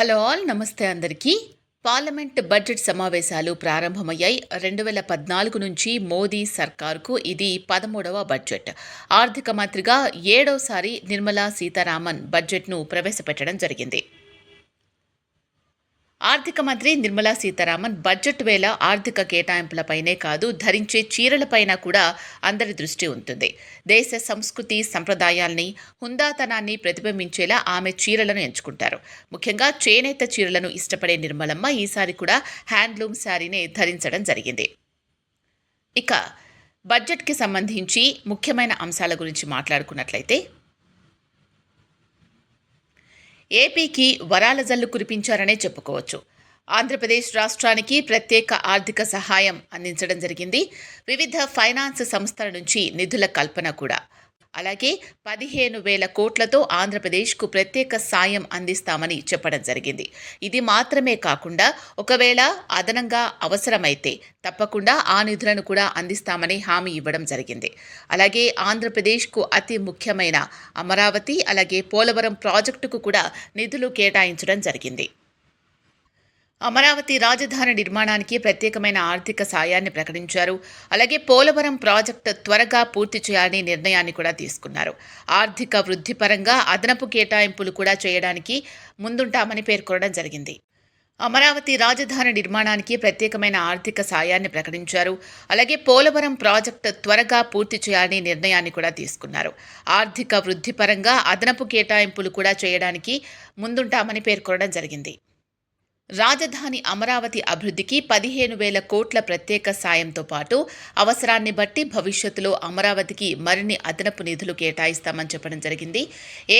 Hello all నమస్తే అందరికీ. Parliament budget సమావేశాలు ప్రారంభమయ్యాయి. రెండు వేల పద్నాలుగు నుంచి మోదీ సర్కార్కు ఇది పదమూడవ బడ్జెట్. ఆర్థిక మంత్రిగా ఏడవసారి నిర్మలా సీతారామన్ బడ్జెట్ను ప్రవేశపెట్టడం జరిగింది. ఆర్థిక మంత్రి నిర్మలా సీతారామన్ బడ్జెట్ వేళ ఆర్థిక కేటాయింపులపైనే కాదు ధరించే చీరలపైన కూడా అందరి దృష్టి ఉంటుంది. దేశ సంస్కృతి సంప్రదాయాల్ని హుందాతనాన్ని ప్రతిబింబించేలా ఆమె చీరలను ఎంచుకుంటారు. ముఖ్యంగా చేనేత చీరలను ఇష్టపడే నిర్మలమ్మ ఈసారి కూడా హ్యాండ్లూమ్ శారీనే ధరించడం జరిగింది. ఇక బడ్జెట్కి సంబంధించి ముఖ్యమైన అంశాల గురించి మాట్లాడుకున్నట్లయితే ఏపీకి వరాల జల్లు కురిపించారనే చెప్పుకోవచ్చు. ఆంధ్రప్రదేశ్ రాష్ట్రానికి ప్రత్యేక ఆర్థిక సహాయం అందించడం జరిగింది. వివిధ ఫైనాన్స్ సంస్థల నుంచి నిధుల కల్పన కూడా. అలాగే పదిహేను వేల కోట్లతో ఆంధ్రప్రదేశ్కు ప్రత్యేక సాయం అందిస్తామని చెప్పడం జరిగింది. ఇది మాత్రమే కాకుండా ఒకవేళ అదనంగా అవసరమైతే తప్పకుండా ఆ నిధులను కూడా అందిస్తామని హామీ ఇవ్వడం జరిగింది. అలాగే ఆంధ్రప్రదేశ్కు అతి ముఖ్యమైన అమరావతి అలాగే పోలవరం ప్రాజెక్టుకు కూడా నిధులు కేటాయించడం జరిగింది. అమరావతి రాజధాని నిర్మాణానికి ప్రత్యేకమైన ఆర్థిక సాయాన్ని ప్రకటించారు. అలాగే పోలవరం ప్రాజెక్టు త్వరగా పూర్తి చేయాలని నిర్ణయాన్ని కూడా తీసుకున్నారు. ఆర్థిక వృద్ధి పరంగా అదనపు కేటాయింపులు కూడా చేయడానికి ముందుంటామని పేర్కొనడం జరిగింది. అమరావతి రాజధాని నిర్మాణానికి ప్రత్యేకమైన ఆర్థిక సాయాన్ని ప్రకటించారు. అలాగే పోలవరం ప్రాజెక్టు త్వరగా పూర్తి చేయాలని నిర్ణయాన్ని కూడా తీసుకున్నారు. ఆర్థిక వృద్ధి పరంగా అదనపు కేటాయింపులు కూడా చేయడానికి ముందుంటామని పేర్కొనడం జరిగింది. రాజధాని అమరావతి అభివృద్ధికి పదిహేను వేల కోట్ల ప్రత్యేక సాయంతో పాటు అవసరాన్ని బట్టి భవిష్యత్తులో అమరావతికి మరిన్ని అదనపు నిధులు కేటాయిస్తామని చెప్పడం జరిగింది. ఏ